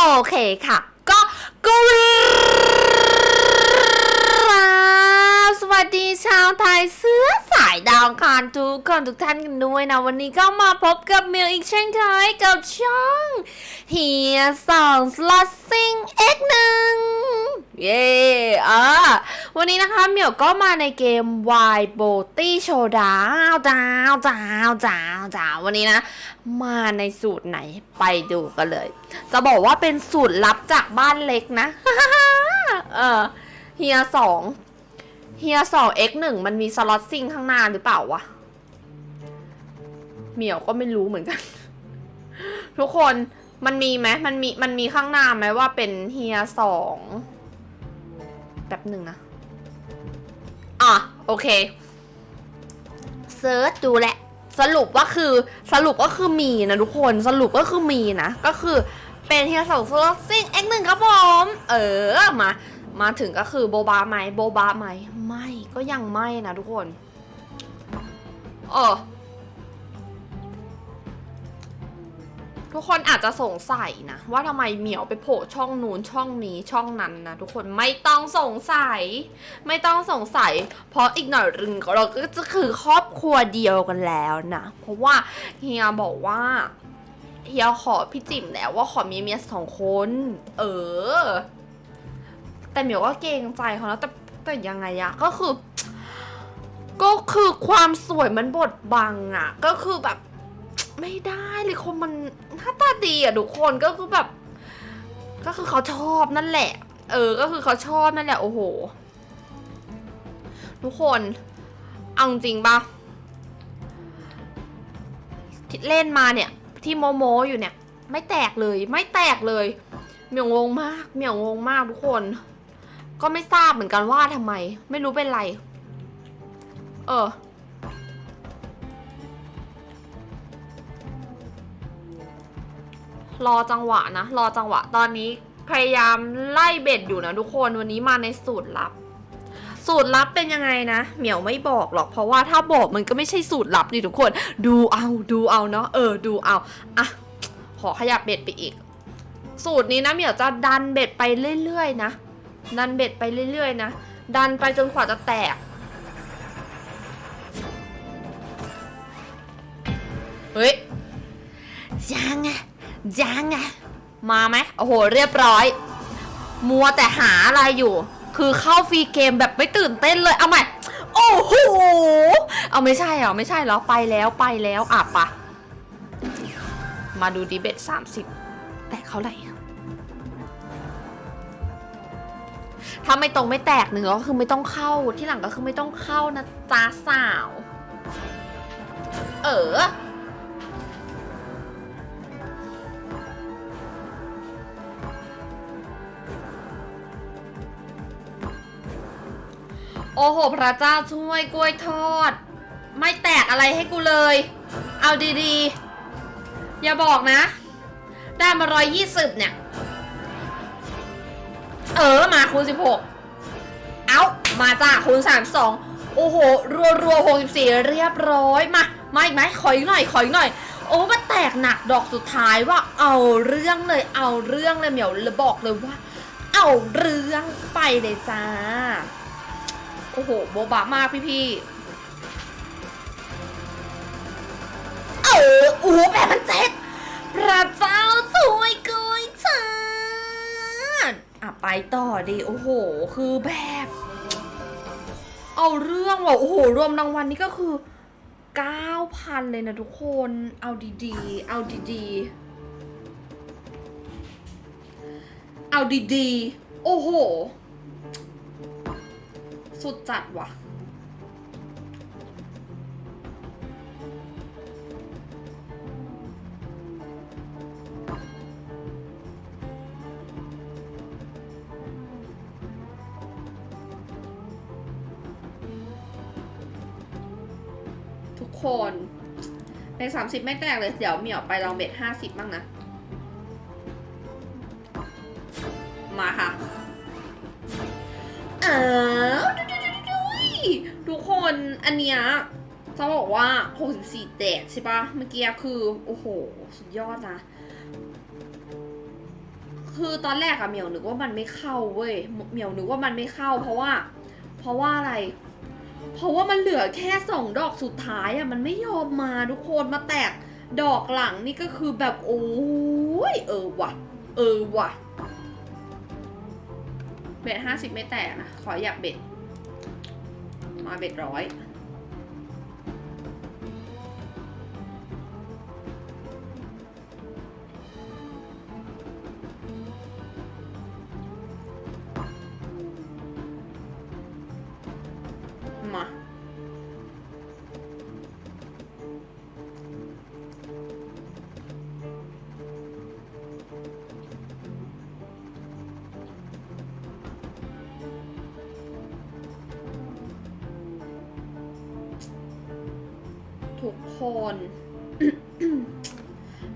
โอเคค่ะ ก็กราบสวัสดีชาวไทยเสื้อสายดาวคารทุกคนทุกท่านกันด้วยนะ วันนี้ก็มาพบกับมิวอีกเช่นเคยกับช่องเฮียสองสล็อตซิงเอ็กหนึ่งเย่อะ วันนี้นะคะเหมียวก็มาในเกม Y b o t y Showdown จ้าวจ้าวจ้าวจ้าววันนี้นะ มาในสูตรไหนไปดูกันเลย จะบอกว่าเป็นสูตรลับจากบ้านเล็กนะ เออเฮียสองเฮียสอง x หนึ่งมันมีสล็อตซิงข้างหน้าหรือเปล่าวะเหมียวก็ไม่รู้เหมือนกัน ทุกคนมันมีไหมมันมีมันมีข้างหน้าไหมว่าเป็นเฮียสองแป๊บหนึ่งนะ อะโอเคเซิร์ชดูแหละ สรุปว่าคือสรุปก็คือมีนะทุกคนสรุปก็คือมีนะ ก็คือเป็นเฮียสองโซลซิงเอ็กหนึ่งครับผม เออมามาถึงก็คือโบบาไหมโบบาไหมไม่ก็ยังไม่นะทุกคนเออ ทุกคนอาจจะสงสัยนะ ว่าทำไมเหมียวไปโผล่ช่องนู้นช่องนี้ช่องนั้นนะทุกคนไม่ต้องสงสัย ไม่ต้องสงสัย เพราะอีกหน่อยรึงเราก็จะคือครอบครัวเดียวกันแล้วนะเพราะว่าเฮียบอกว่าเฮียขอพี่จิ๋มแล้วว่าขอมีเมียสองคน เออ แต่เหมียวก็เกรงใจเขานะแต่แต่ยังไงอะก็คือ ก็คือความสวยมันบดบังอะก็คือแบบ ไม่ได้เลยคนมันหน้าตาดีอะทุกคนก็คือแบบ ก็คือเขาชอบนั่นแหละ เออ ก็คือเขาชอบนั่นแหละโอ้โห ทุกคนเอาจริงปะเล่นมาเนี่ย ที่โมโมอยู่เนี่ย ไม่แตกเลยไม่แตกเลย เหมียวงงมากเหมียวงงมากทุกคน ก็ไม่ทราบเหมือนกันว่าทำไม ไม่รู้เป็นไร เออ รอจังหวะนะ รอจังหวะ ตอนนี้พยายามไล่เบ็ดอยู่นะทุกคน วันนี้มาในสูตรลับ สูตรลับเป็นยังไงนะ เหมียวไม่บอกหรอก เพราะว่าถ้าบอกมันก็ไม่ใช่สูตรลับนี่ทุกคน ดูเอา ดูเอาเนาะ เออ ดูเอา อะ ขอขยับเบ็ดไปอีก สูตรนี้นะเหมียวจะดันเบ็ดไปเรื่อยๆนะ ดันเบ็ดไปเรื่อยๆนะ ดันไปจนกว่าจะแตก เฮ้ยยังไง ยังไงมาไหมโอ้โห เรียบร้อย มัวแต่หาอะไรอยู่ คือเข้าฟรีเกมแบบไม่ตื่นเต้นเลย เอาใหม่ โอ้โห เอาไม่ใช่เหรอ ไม่ใช่เหรอ ไปแล้วไปแล้วอะปะ มาดูดีเบตสามสิบแต่เขาไหร่ถ้าไม่ตรงไม่แตกหนึ่งก็คือไม่ต้องเข้า ที่หลังก็คือไม่ต้องเข้านะจ้าสาว เออ โอ้โห พระเจ้าช่วยกล้วยทอด ไม่แตกอะไรให้กูเลย เอาดีๆ อย่าบอกนะ ได้มาร้อยยี่สิบเนี่ย เออมาคูณสิบหกเอามาจ้าคูณสามสองโอ้โห รัวรัวหกสิบสี่เรียบร้อยมามาอีกไหมขออีกหน่อยขออีกหน่อย โอ้มาแตกหนักดอกสุดท้ายว่าเอาเรื่องเลย เอาเรื่องเลยเหมียวเลยบอกเลยว่า เอาเรื่องไปเลยจ้า โอ้โห โบบะมากพี่พี่ๆเออโอ้โหแปดพันเจ็ดพระเจ้าสวยเกุยชาดอะไปต่อดิ โอ้โห คือแบบ เอาเรื่องว่ะ โอ้โห รวมรางวัลนี่ก็คือ9,000เลยนะทุกคน เอาดีๆ เอาดีๆ เอาดีๆ โอ้โห สุดจัดว่ะ ทุกคนในสามสิบไม่แตกเลย เดี๋ยวเหมียวไปลองเบ็ดห้าสิบบ้างนะ มาค่ะ เออ ทุกคนอันเนี้ยจะบอกว่า 64แตกใช่ปะเมื่อกี้คือ โอ้โห สุดยอดนะคคือตอนแรกอะเหมียวนึกว่ามันไม่เข้าเว้ยเหมียวนึกว่ามันไม่เข้า เพราะว่า เพราะว่าอะไร เพราะว่ามันเหลือแค่สองดอกสุดท้ายอะมันไม่ยอมมาทุกคนมาแตกดอกหลังนี่ก็คือแบบโอ้ยเออว่ะ เออว่ะ เบ็ดห้าสิบไม่แตกนะ ขออยากเบ็ด มาเบ็ดร้อย คน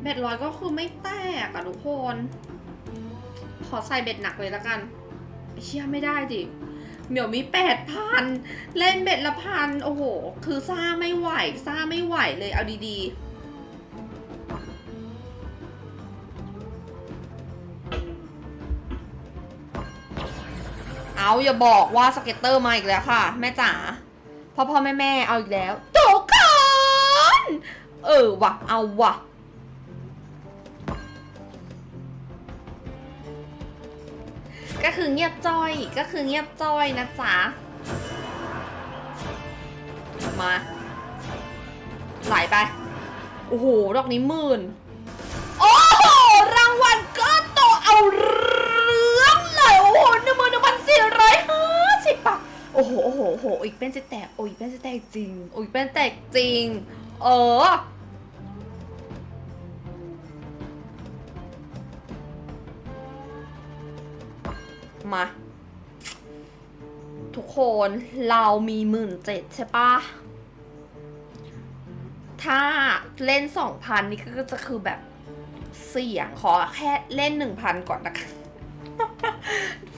เบ็ดร้อยก็คือไม่แตกอะทุกคน ขอใส่เบ็ดหนักเลยแล้วกัน เชื่อไม่ได้ดิเหมียวมีแปดพันเล่นเบ็ดละพันโอ้โห คือซ่าไม่ไหวซ่าไม่ไหวเลยเอาดีๆเอาอย่าบอกว่าสเก็ตเตอร์มาอีกแล้วค่ะ แม่จ๋าพ่อพ่อแม่แม่เอาอีกแล้ว เออว่ะเอาว่ะก็คือเงียบจ้อยก็คือเงียบจ้อยนะจ๊ะ มาไหลไป โอ้โห ดอกนี้หมื่น โอ้โห รางวัลก็โตเอาเรื่องเลย โอ้โหหนึ่งหมื่นหนึ่งพันสี่ร้อยห้าสิบบาทโอ้โห โอ้โหโอ้โหอีกเป็นจะแตก โอ้ยอีกเป็นจะแตกจริง โอ้ยอีกเป็นแตกจริง เออ มา ทุกคนเรามีหมื่นเจ็ดใช่ปะถ้าเล่นสองพันนี่ก็จะคือแบบเสี่ยงขอแค่เล่นหนึ่งพันก่อนนะคะ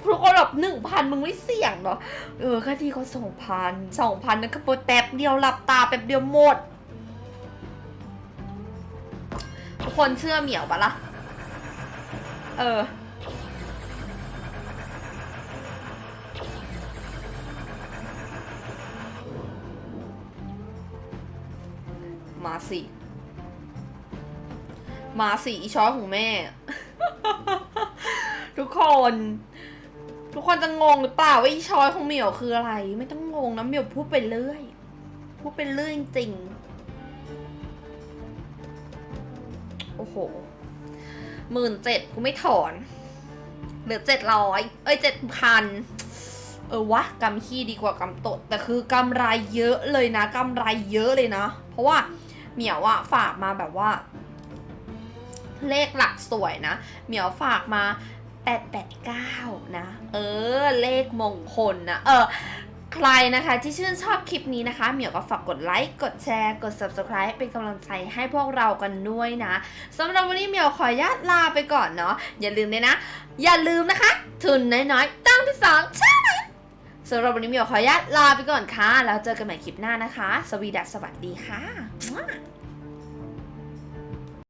ทุกคนแบบหนึ่งพันมึงไม่เสี่ยงเนาะเออแค่ที่เขาสองพันสองพันนั่นก็โปรแป๊บเดียวหลับตาแป๊บเดียวหมด คนเชื่อเหมียวปะล่ะ เออ มาสิ มาสิ อีช้อยของแม่ ทุกคน ทุกคนจะงงหรือเปล่าว่าอีช้อยของเหมียวคืออะไร ไม่ต้องงงนะเหมียวพูดไปเรื่อย พูดไปเรื่อยจริงๆ โอ้โหหมื่นเจ็ดกูไม่ถอน เหลือเจ็ดร้อยเอ้ยเจ็ดพันเออวะกำขี้ดีกว่ากำตด แต่คือกำไรเยอะเลยนะกำไรเยอะเลยนะ เพราะว่าเหมียวอะฝากมาแบบว่า เลขหลักสวยนะ เหมียวฝากมา889นะ เออ เลขมงคลนะ เออ ใครนะคะที่ชื่นชอบคลิปนี้นะคะเหมียวก็ฝากกดไลค์กดแชร์ กด subscribe เป็นกำลังใจให้พวกเรากันด้วยนะสำหรับวันนี้เหมียวขออนุญาตลาไปก่อนเนาะอย่าลืมเลยนะ อย่าลืมนะคะ ทุนน้อยๆตั้งที่สองใช่ไหมสำหรับวันนี้เหมียวขออนุญาตลาไปก่อนค่ะแล้วเจอกันใหม่คลิปหน้านะคะ สวีดัสสวัสดีค่ะ